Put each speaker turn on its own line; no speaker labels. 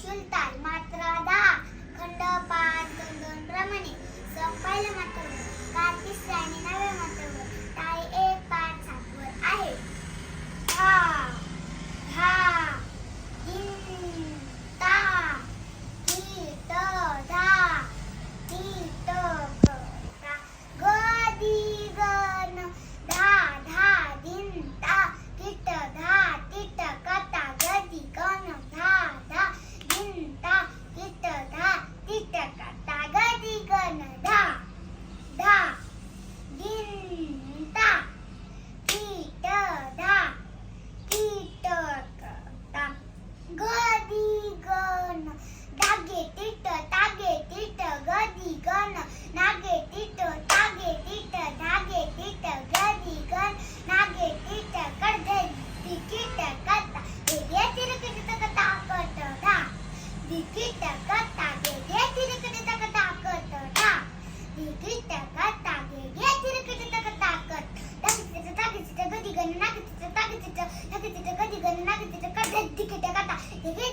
शुलताल मात्रा दहा खंड Ninguém